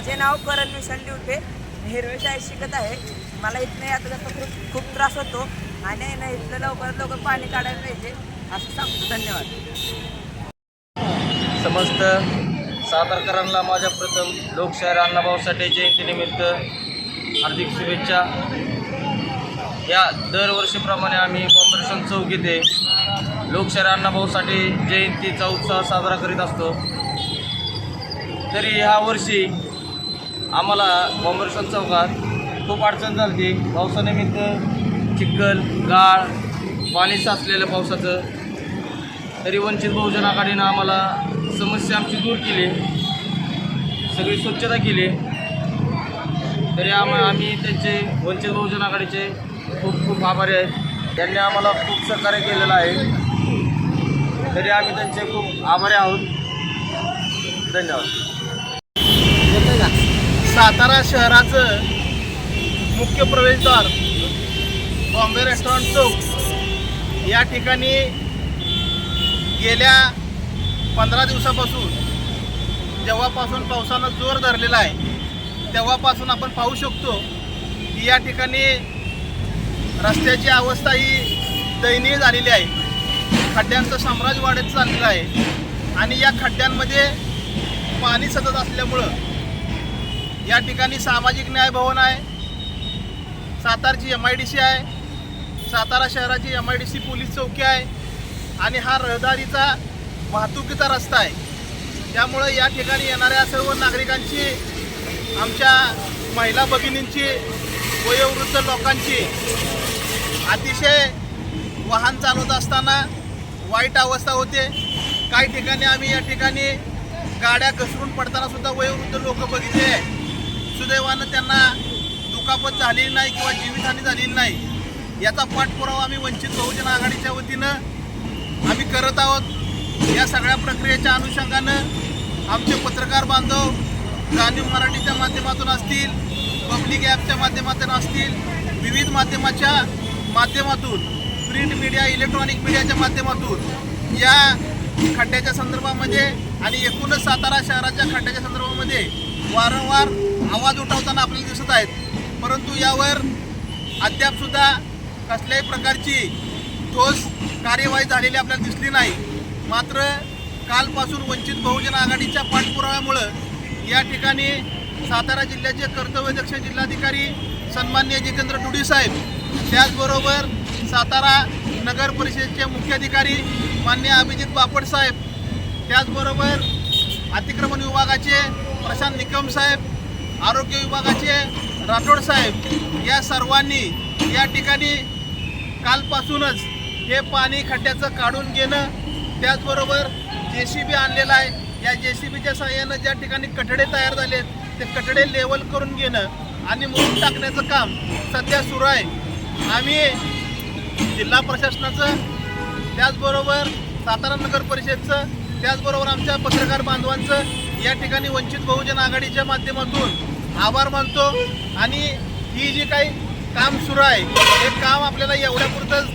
माझे नाव करण विशाल लिवटे हिरवे शाळेत शिकत आहे. मला इथनं यात जाता खूप खूप त्रास होतो. आणि ना इथलं लवकरात लवकर पाणी काढायला पाहिजे. असं सांगतो. धन्यवाद. समस्त सातारकरांना माझ्या प्रथम लोकशाहीर अण्णाभाऊ साठे जयंतीनिमित्त हार्दिक शुभेच्छा. या दरवर्षीप्रमाणे आम्ही कॉम्पिटिशन चौक येथे लोकशाहीर अण्णाभाऊ साठे जयंतीचा उत्साह साजरा करीत असतो. तरी ह्या वर्षी आम्हाला कॉम्पिटिशन चौकात खूप अडचण झाली होती पावसानिमित्त चिखल गाळ पाणी साचलेलं पावसाचं. तरी वंचित बहुजन आघाडीनं आम्हाला समस्या आमची दूर केली. सगळी स्वच्छता केली. तरी आम आम्ही त्यांचे वंचित बहुजन आघाडीचे खूप खूप आभारी आहेत त्यांनी आम्हाला खूप सहकार्य केलेलं आहे. तरी आम्ही त्यांचे खूप आभारी आहोत. धन्यवाद. सातारा शहराचं मुख्य प्रवेशद्वार बॉम्बे रेस्टॉरंट चौक या ठिकाणी गेल्या पंधरा दिवसापासून जेव्हापासून पावसानं जोर धरलेला आहे तेव्हापासून आपण पाहू शकतो की या ठिकाणी रस्त्याची अवस्था ही दयनीय झालेली आहे. खड्ड्यांचं साम्राज्य वाढत चाललेलं आहे आणि या खड्ड्यांमध्ये पाणी सतत असल्यामुळं या ठिकाणी सामाजिक न्याय भवन आहे. सातारची एम आय डी सी आहे. सातारा शहराची M I D C police चौकी आहे. आणि हा रहदारीचा वाहतुकीचा रस्ता आहे. त्यामुळं या ठिकाणी येणाऱ्या सर्व नागरिकांची आमच्या महिला भगिनींची वयोवृद्ध लोकांची अतिशय वाहन चालवत असताना वाईट अवस्था होते. काही ठिकाणी आम्ही या ठिकाणी गाड्या घसरून पडताना सुद्धा वयोवृद्ध लोक बघितले. आहे सुदैवानं त्यांना दुखापत झालेली नाही किंवा जीवितहानी झालेली नाही याचा पाठपुरावा आम्ही वंचित बहुजन आघाडीच्या वतीनं आम्ही करत आहोत. या सगळ्या प्रक्रियेच्या अनुषंगानं आमचे पत्रकार बांधव जाणीव मराठीच्या माध्यमातून असतील पब्लिक ॲपच्या माध्यमातून असतील विविध माध्यमाच्या माध्यमातून प्रिंट मीडिया इलेक्ट्रॉनिक मीडियाच्या माध्यमातून या खड्ड्याच्या संदर्भामध्ये आणि एकूणच सातारा शहराच्या खड्ड्याच्या संदर्भामध्ये वारंवार आवाज उठवताना आपल्याला दिसत आहेत. परंतु यावर अद्यापसुद्धा कसल्याही प्रकारची ठोस कार्यवाही झालेली आपल्याला दिसली नाही. मात्र कालपासून वंचित बहुजन आघाडीच्या पाठपुराव्यामुळं या ठिकाणी सातारा जिल्ह्याचे कर्तव्यदक्ष जिल्हाधिकारी सन्मान्य जितेंद्र डुडी साहेब त्याचबरोबर सातारा नगर परिषदेचे मुख्याधिकारी मान्य अभिजित बापट साहेब त्याचबरोबर अतिक्रमण विभागाचे प्रशांत निकम साहेब आरोग्य विभागाचे राठोड साहेब या सर्वांनी या ठिकाणी कालपासूनच हे पाणी खड्ड्याचं काढून घेणं त्याचबरोबर जे सी बी आणलेलं आहे. या जे सी बीच्या सहाय्यानं ज्या ठिकाणी कठडे तयार झाले ते कठडे लेवल करून घेणं आणि मोडून टाकण्याचं काम सध्या सुरू आहे. आम्ही जिल्हा प्रशासनाचं त्याचबरोबर सातारा नगर परिषदचं त्याचबरोबर आमच्या पत्रकार बांधवांचं या ठिकाणी वंचित बहुजन आघाडीच्या माध्यमातून आभार मानतो आणि ही जी काही काम सुरू आहे हे काम आपल्याला एवढ्यापुरतं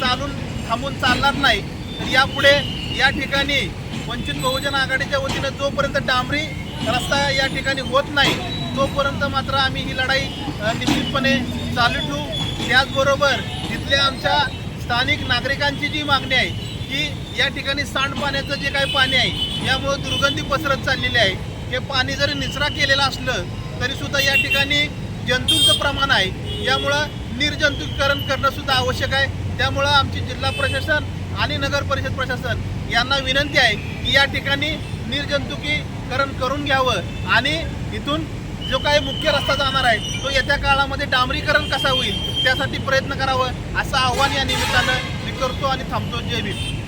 चालून थांबून चालणार नाही. तर यापुढे या ठिकाणी वंचित बहुजन आघाडीच्या वतीनं जोपर्यंत डांबरी रस्ता या ठिकाणी होत नाही तोपर्यंत मात्र आम्ही ही लढाई निश्चितपणे चालू ठेवू. त्याचबरोबर तिथल्या आमच्या स्थानिक नागरिकांची जी मागणी आहे की या ठिकाणी सांडपाण्याचं जे काही पाणी आहे यामुळं दुर्गंधी पसरत चाललेली आहे. हे पाणी जरी निचरा केलेलं असलं तरीसुद्धा या ठिकाणी जंतूंचं प्रमाण आहे. यामुळं निर्जंतुकीकरण करणं सुद्धा आवश्यक आहे. त्यामुळं आमची जिल्हा प्रशासन आणि नगर परिषद प्रशासन यांना विनंती आहे की या ठिकाणी निर्जंतुकीकरण करून घ्यावं. आणि इथून जो काही मुख्य रस्ता जाणार आहे तो येत्या काळामध्ये डांबरीकरण कसा होईल त्यासाठी प्रयत्न करावं असं आव्हान या निमित्तानं मी करतो आणि थांबतो. जय भीम.